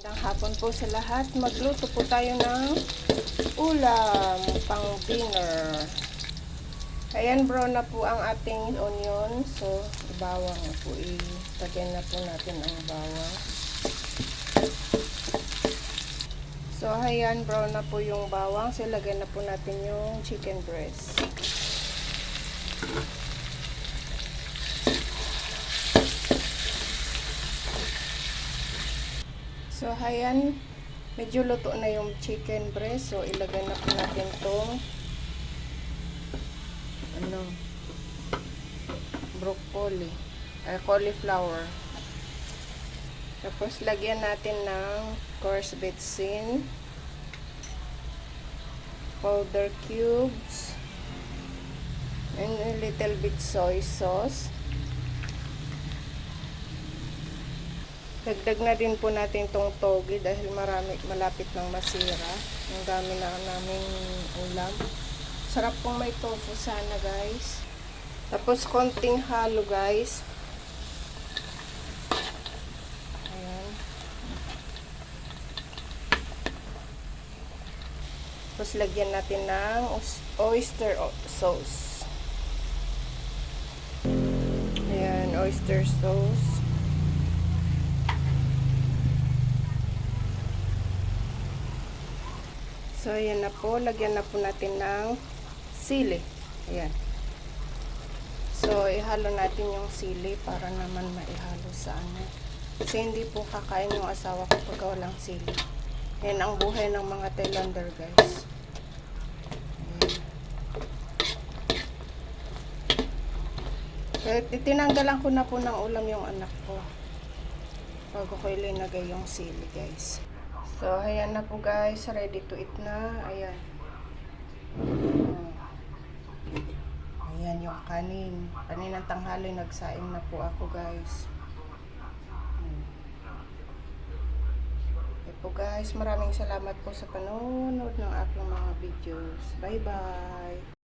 Magandang hapon po sa lahat. Magluto po tayo ng ulam pang dinner. Ayan, brown na po ang ating onion. So, bawang na po. Ilagyan na po natin ang bawang. So, ayan, brown na po yung bawang. So, ilagyan na po natin yung chicken breast. So, ayan, medyo luto na yung chicken breast. So, ilagay na po natin tong ano, broccoli, uh, cauliflower. Tapos, lagyan natin ng coarse betsin, powder cubes, and a little bit soy sauce. Dagdag na din po natin tong togi dahil marami, malapit nang masira. Ang dami na naming ulam. Sarap pong may tofu sana guys. Tapos konting halo guys. Ayan. Tapos lagyan natin ng oyster sauce. Ayan, oyster sauce. So, ayan na po. Lagyan na po natin ng sili. Ayan. So, ihalo natin yung sili para naman maihalo sa ano. Kasi hindi po kakain yung asawa ko pag walang sili. Yan ang buhay ng mga Thailander, guys. Ayan. Kaya tinanggalan ko na po ng ulam yung anak ko. Bago ko ilinagay yung sili, guys. So, ayan na po guys. Ready to eat na. Ayan. Ayan yung kanin. Kaninang tanghali nagsaing na po ako guys. Okay po guys. Maraming salamat po sa panonood ng aking mga videos. Bye bye.